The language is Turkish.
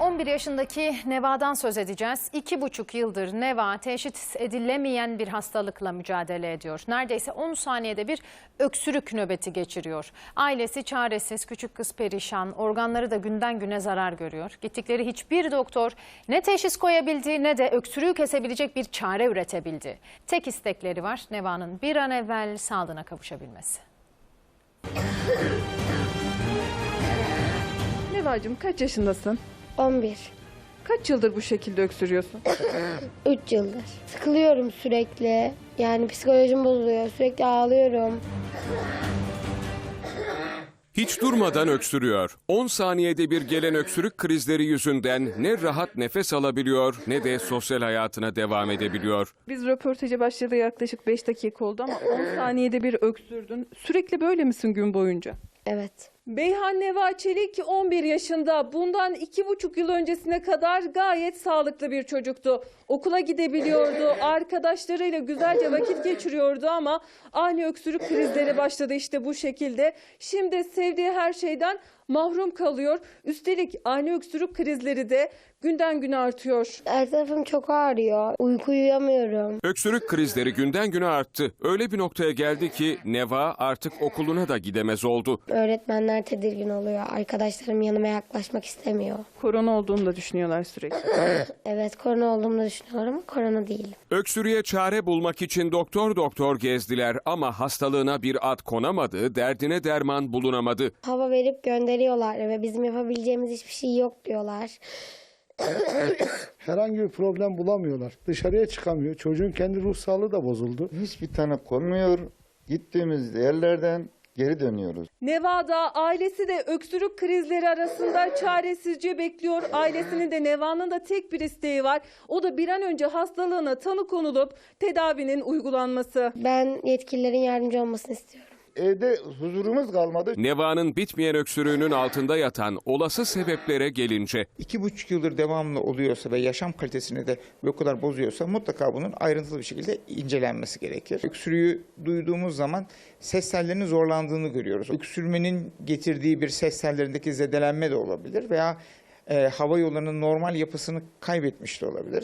11 yaşındaki Neva'dan söz edeceğiz. İki buçuk yıldır Neva teşhis edilemeyen bir hastalıkla mücadele ediyor. Neredeyse 10 saniyede bir öksürük nöbeti geçiriyor. Ailesi çaresiz, küçük kız perişan, organları da günden güne zarar görüyor. Gittikleri hiçbir doktor ne teşhis koyabildi ne de öksürüğü kesebilecek bir çare üretebildi. Tek istekleri var Neva'nın bir an evvel sağlığına kavuşabilmesi. Nevacığım kaç yaşındasın? 11. Kaç yıldır bu şekilde öksürüyorsun? 3 yıldır. Sıkılıyorum sürekli. Yani psikolojim bozuluyor. Sürekli ağlıyorum. Hiç durmadan öksürüyor. 10 saniyede bir gelen öksürük krizleri yüzünden ne rahat nefes alabiliyor ne de sosyal hayatına devam edebiliyor. Biz röportaja başladı yaklaşık 5 dakika oldu ama 10 saniyede bir öksürdün. Sürekli böyle misin gün boyunca? Evet. Beyhan Neva Çelik 11 yaşında. Bundan 2,5 yıl öncesine kadar gayet sağlıklı bir çocuktu. Okula gidebiliyordu, arkadaşlarıyla güzelce vakit geçiriyordu ama ani öksürük krizleri başladı işte bu şekilde. Şimdi sevdiği her şeyden mahrum kalıyor. Üstelik ani öksürük krizleri de günden güne artıyor. Her tarafım çok ağrıyor. Uyku uyuyamıyorum. Öksürük krizleri günden güne arttı. Öyle bir noktaya geldi ki Neva artık okuluna da gidemez oldu. Öğretmenler tedirgin oluyor. Arkadaşlarım yanıma yaklaşmak istemiyor. Korona olduğunu da düşünüyorlar sürekli. Evet korona olduğumu düşünüyorlar ama korona değil. Öksürüğe çare bulmak için doktor doktor gezdiler ama hastalığına bir ad konamadı, derdine derman bulunamadı. Hava verip gönderiyorlar ve bizim yapabileceğimiz hiçbir şey yok diyorlar. herhangi bir problem bulamıyorlar. Dışarıya çıkamıyor. Çocuğun kendi ruh sağlığı da bozuldu. Hiçbir tanı konmuyor. Gittiğimiz yerlerden geri dönüyoruz. Nevada ailesi de öksürük krizleri arasında çaresizce bekliyor. Ailesinin de Neva'nın da tek bir isteği var. O da bir an önce hastalığına tanı konulup tedavinin uygulanması. Ben yetkililerin yardımcı olmasını istiyorum. Evde huzurumuz kalmadı. Neva'nın bitmeyen öksürüğünün altında yatan olası sebeplere gelince iki buçuk yıldır devamlı oluyorsa ve yaşam kalitesini de bu kadar bozuyorsa mutlaka bunun ayrıntılı bir şekilde incelenmesi gerekir. Öksürüğü duyduğumuz zaman ses tellerinin zorlandığını görüyoruz. Öksürmenin getirdiği bir ses tellerindeki zedelenme de olabilir veya e, hava yollarının normal yapısını kaybetmiş de olabilir.